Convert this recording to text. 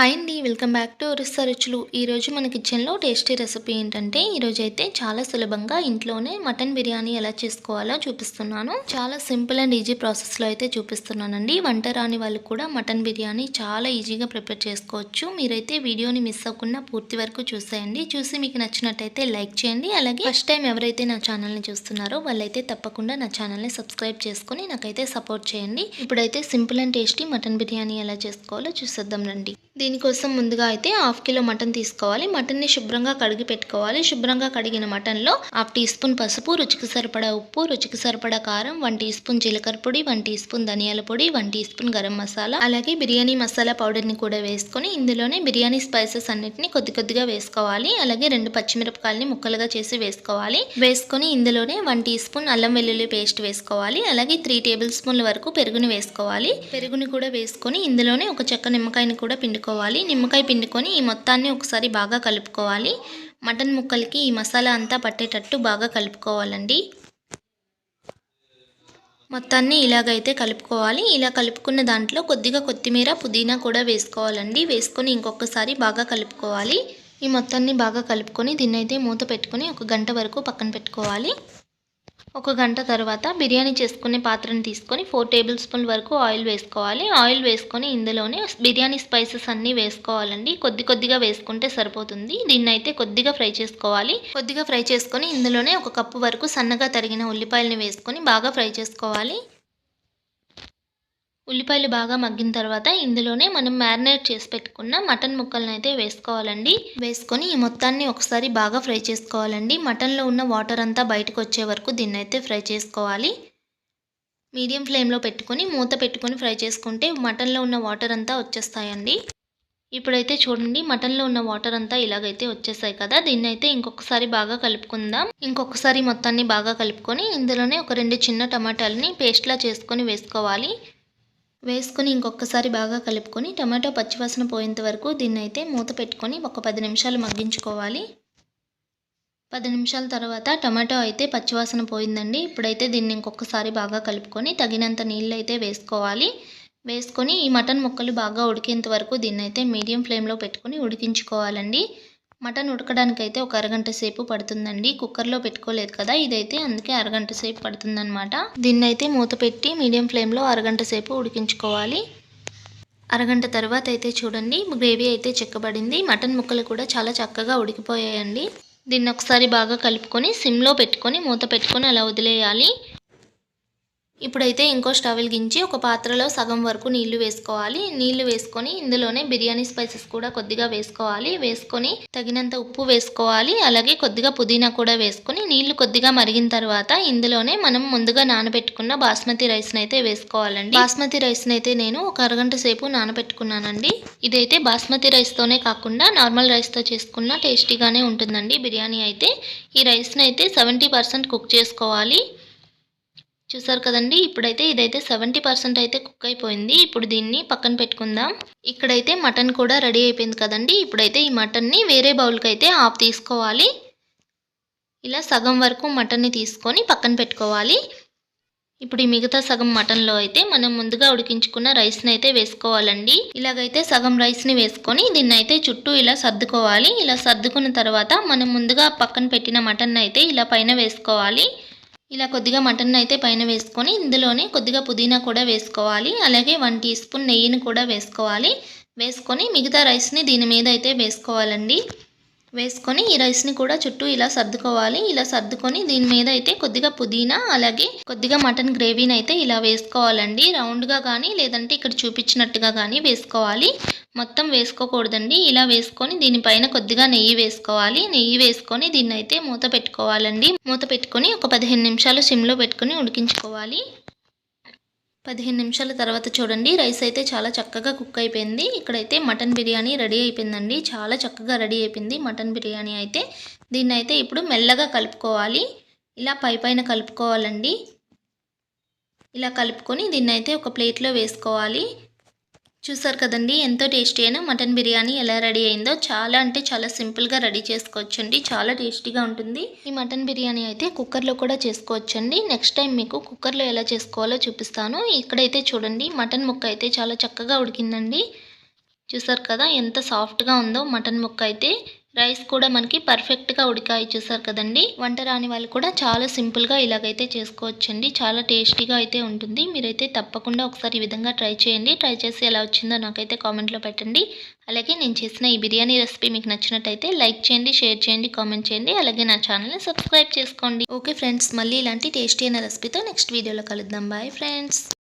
Hi అండి welcome back to Orissa రుచులు. ఈరోజు మన కిచెన్లో టేస్టీ రెసిపీ ఏంటంటే ఈరోజు అయితే చాలా సులభంగా ఇంట్లోనే మటన్ బిర్యానీ ఎలా చేసుకోవాలో చూపిస్తున్నాను. చాలా సింపుల్ అండ్ ఈజీ ప్రాసెస్లో అయితే చూపిస్తున్నానండి. వంట రాని వాళ్ళు కూడా మటన్ బిర్యానీ చాలా ఈజీగా ప్రిపేర్ చేసుకోవచ్చు. మీరైతే వీడియోని మిస్ అవ్వకుండా పూర్తి వరకు చూసేయండి. చూసి మీకు నచ్చినట్టయితే లైక్ చేయండి. అలాగే ఫస్ట్ టైం ఎవరైతే నా ఛానల్ని చూస్తున్నారో వాళ్ళైతే తప్పకుండా నా ఛానల్ని సబ్స్క్రైబ్ చేసుకుని నాకైతే సపోర్ట్ చేయండి. ఇప్పుడైతే simple and tasty mutton biryani ఎలా చేసుకోవాలో చూసేద్దాం రండి. దీనికోసం ముందుగా అయితే హాఫ్ కిలో మటన్ తీసుకోవాలి. మటన్ని శుభ్రంగా కడిగి పెట్టుకోవాలి. శుభ్రంగా కడిగిన మటన్లో హాఫ్ టీ స్పూన్ పసుపు రుచికి సరిపడా ఉప్పు రుచికి సరిపడా కారం వన్ టీ స్పూన్ జీలకర్ర పొడి వన్ టీ స్పూన్ ధనియాల పొడి one teaspoon garam masala అలాగే బిర్యానీ మసాలా పౌడర్ని కూడా వేసుకొని ఇందులోనే బిర్యానీ స్పైసెస్ అన్నిటిని కొద్ది కొద్దిగా వేసుకోవాలి. అలాగే రెండు పచ్చిమిరపకాయలని ముక్కలుగా చేసి వేసుకోవాలి. వేసుకొని ఇందులోనే వన్ టీ స్పూన్ అల్లం వెల్లుల్లి పేస్ట్ వేసుకోవాలి. అలాగే త్రీ టేబుల్ స్పూన్ల వరకు పెరుగుని వేసుకోవాలి. పెరుగుని కూడా వేసుకొని ఇందులోనే ఒక చెక్క నిమ్మకాయని కూడా పిండుకోవాలి. నిమ్మకాయ పిండుకొని ఈ మొత్తాన్ని ఒకసారి బాగా కలుపుకోవాలి. మటన్ ముక్కలకి ఈ మసాలా అంతా పట్టేటట్టు బాగా కలుపుకోవాలండి. మొత్తాన్ని ఇలాగైతే కలుపుకోవాలి. ఇలా కలుపుకున్న దాంట్లో కొద్దిగా కొత్తిమీర పుదీనా కూడా వేసుకోవాలండి. వేసుకొని ఇంకొకసారి బాగా కలుపుకోవాలి. ఈ మొత్తాన్ని బాగా కలుపుకొని దీన్నైతే మూత పెట్టుకొని ఒక గంట వరకు పక్కన పెట్టుకోవాలి. ఒక గంట తర్వాత బిర్యానీ చేసుకునే పాత్రను తీసుకొని ఫోర్ టేబుల్ స్పూన్ వరకు ఆయిల్ వేసుకోవాలి. ఆయిల్ వేసుకొని ఇందులోనే బిర్యానీ స్పైసెస్ అన్నీ వేసుకోవాలండి. కొద్ది కొద్దిగా వేసుకుంటే సరిపోతుంది. దీన్ని అయితే కొద్దిగా ఫ్రై చేసుకోవాలి. కొద్దిగా ఫ్రై చేసుకొని ఇందులోనే ఒక కప్పు వరకు సన్నగా తరిగిన ఉల్లిపాయలని వేసుకొని బాగా ఫ్రై చేసుకోవాలి. ఉల్లిపాయలు బాగా మగ్గిన తర్వాత ఇందులోనే మనం మ్యారినేట్ చేసి పెట్టుకున్న మటన్ ముక్కలను అయితే వేసుకోవాలండి. వేసుకొని ఈ మొత్తాన్ని ఒకసారి బాగా ఫ్రై చేసుకోవాలండి. మటన్లో ఉన్న వాటర్ అంతా బయటకు వచ్చే వరకు దీన్ని అయితే ఫ్రై చేసుకోవాలి. మీడియం ఫ్లేమ్లో పెట్టుకొని మూత పెట్టుకొని ఫ్రై చేసుకుంటే మటన్లో ఉన్న వాటర్ అంతా వచ్చేస్తాయండి. ఇప్పుడైతే చూడండి మటన్లో ఉన్న వాటర్ అంతా ఇలాగైతే వచ్చేసాయి కదా. దీన్ని అయితే ఇంకొకసారి బాగా కలుపుకుందాం. ఇంకొకసారి మొత్తాన్ని బాగా కలుపుకొని ఇందులోనే ఒక రెండు చిన్న టమాటాలని పేస్ట్లా చేసుకొని వేసుకోవాలి. వేసుకొని ఇంకొకసారి బాగా కలుపుకొని టమాటో పచ్చివాసన పోయేంత వరకు దీన్ని అయితే మూత పెట్టుకొని ఒక పది నిమిషాలు మగ్గించుకోవాలి. పది నిమిషాల తర్వాత టమాటో అయితే పచ్చివాసన పోయిందండి. ఇప్పుడైతే దీన్ని ఇంకొకసారి బాగా కలుపుకొని తగినంత నీళ్ళు అయితే వేసుకోవాలి. వేసుకొని ఈ మటన్ ముక్కలు బాగా ఉడికేంత వరకు దీన్ని అయితే మీడియం ఫ్లేమ్లో పెట్టుకొని ఉడికించుకోవాలండి. మటన్ ఉడకడానికి అయితే ఒక అరగంట సేపు పడుతుందండి. కుక్కర్లో పెట్టుకోలేదు కదా ఇదైతే అందుకే అరగంట సేపు పడుతుందనమాట దీన్ని అయితే మూత పెట్టి మీడియం ఫ్లేమ్లో అరగంట సేపు ఉడికించుకోవాలి. అరగంట తర్వాత అయితే చూడండి గ్రేవీ అయితే చెక్కబడింది. మటన్ ముక్కలు కూడా చాలా చక్కగా ఉడికిపోయాయండి. దీన్ని ఒకసారి బాగా కలుపుకొని సిమ్లో పెట్టుకొని మూత పెట్టుకొని అలా వదిలేయాలి. ఇప్పుడైతే ఇంకో స్టవ్ వెలిగించి ఒక పాత్రలో సగం వరకు నీళ్ళు వేసుకోవాలి. నీళ్ళు వేసుకొని ఇందులోనే బిర్యానీ స్పైసెస్ కూడా కొద్దిగా వేసుకోవాలి. వేసుకొని తగినంత ఉప్పు వేసుకోవాలి. అలాగే కొద్దిగా పుదీనా కూడా వేసుకొని నీళ్ళు కొద్దిగా మరిగిన తర్వాత ఇందులోనే మనం ముందుగా నానబెట్టుకున్న బాస్మతి రైస్ని అయితే వేసుకోవాలండి. బాస్మతి రైస్ని అయితే నేను ఒక అరగంట సేపు నానబెట్టుకున్నానండి. ఇదైతే బాస్మతి రైస్తోనే కాకుండా నార్మల్ రైస్తో చేసుకున్న టేస్టీగానే ఉంటుందండి బిర్యానీ అయితే. ఈ రైస్ని అయితే సెవెంటీ పర్సెంట్ కుక్ చేసుకోవాలి. చూసారు కదండి? ఇప్పుడైతే ఇదైతే సెవెంటీ పర్సెంట్ అయితే కుక్ అయిపోయింది. ఇప్పుడు దీన్ని పక్కన పెట్టుకుందాం. ఇక్కడైతే మటన్ కూడా రెడీ అయిపోయింది కదండి. ఇప్పుడైతే ఈ మటన్ని వేరే బౌల్కి అయితే ఆఫ్ తీసుకోవాలి. ఇలా సగం వరకు మటన్ని తీసుకొని పక్కన పెట్టుకోవాలి. ఇప్పుడు ఈ మిగతా సగం మటన్లో అయితే మనం ముందుగా ఉడికించుకున్న రైస్ని అయితే వేసుకోవాలండి. ఇలాగైతే సగం రైస్ని వేసుకొని దీన్ని అయితే చుట్టూ ఇలా సర్దుకోవాలి. ఇలా సర్దుకున్న తర్వాత మనం ముందుగా పక్కన పెట్టిన మటన్ అయితే ఇలా పైన వేసుకోవాలి. ఇలా కొద్దిగా మటన్ అయితే పైన వేసుకొని ఇందులోనే కొద్దిగా పుదీనా కూడా వేసుకోవాలి. అలాగే వన్ టీ స్పూన్ నెయ్యిని కూడా వేసుకోవాలి. వేసుకొని మిగతా రైస్ని దీని మీద అయితే వేసుకోవాలండి. వేసుకొని ఈ రైస్ని కూడా చుట్టూ ఇలా సర్దుకోవాలి. ఇలా సర్దుకొని దీని మీద అయితే కొద్దిగా పుదీనా అలాగే కొద్దిగా మటన్ గ్రేవీని అయితే ఇలా వేసుకోవాలండి. రౌండ్గా కానీ లేదంటే ఇక్కడ చూపించినట్టుగా కానీ వేసుకోవాలి. మొత్తం వేసుకోకూడదండి. ఇలా వేసుకొని దీనిపైన కొద్దిగా నెయ్యి వేసుకోవాలి. నెయ్యి వేసుకొని దీన్ని అయితే మూత పెట్టుకోవాలండి. మూత పెట్టుకొని ఒక పదిహేను నిమిషాలు సిమ్లో పెట్టుకొని ఉడికించుకోవాలి. పదిహేను నిమిషాల తర్వాత చూడండి రైస్ అయితే చాలా చక్కగా కుక్ అయిపోయింది. ఇక్కడైతే మటన్ బిర్యానీ రెడీ అయిపోయిందండి. చాలా చక్కగా రెడీ అయిపోయింది మటన్ బిర్యానీ అయితే. దీన్ని అయితే ఇప్పుడు మెల్లగా కలుపుకోవాలి. ఇలా పై పైన కలుపుకోవాలండి. ఇలా కలుపుకొని దీన్ని అయితే ఒక ప్లేట్లో వేసుకోవాలి. చూసారు కదండి ఎంతో టేస్టీ అయిన మటన్ బిర్యానీ ఎలా రెడీ అయిందో చాలా అంటే చాలా సింపుల్గా రెడీ చేసుకోవచ్చండి చాలా టేస్టీగా ఉంటుంది. ఈ మటన్ బిర్యానీ అయితే కుక్కర్లో కూడా చేసుకోవచ్చండి. నెక్స్ట్ టైం మీకు కుక్కర్లో ఎలా చేసుకోవాలో చూపిస్తాను. ఇక్కడైతే చూడండి మటన్ ముక్క అయితే చాలా చక్కగా ఉడికిందండి. చూసారు కదా ఎంత సాఫ్ట్గా ఉందో మటన్ ముక్క అయితే. రైస్ కూడా మనకి పర్ఫెక్ట్గా ఉడికాయి చూసారు కదండి. వంట రాని వాళ్ళు కూడా చాలా సింపుల్గా ఇలాగైతే చేసుకోవచ్చండి. చాలా టేస్టీగా అయితే ఉంటుంది. మీరైతే తప్పకుండా ఒకసారి ఈ విధంగా ట్రై చేయండి. ట్రై చేసి ఎలా వచ్చిందో నాకైతే కామెంట్లో పెట్టండి. అలాగే నేను చేసిన ఈ బిర్యానీ రెసిపీ మీకు నచ్చినట్టయితే లైక్ చేయండి షేర్ చేయండి కామెంట్ చేయండి. అలాగే నా ఛానల్ని సబ్స్క్రైబ్ చేసుకోండి. ఓకే ఫ్రెండ్స్ మళ్ళీ ఇలాంటి టేస్టీ అయిన రెసిపీతో నెక్స్ట్ వీడియోలో కలుద్దాం. Bye friends.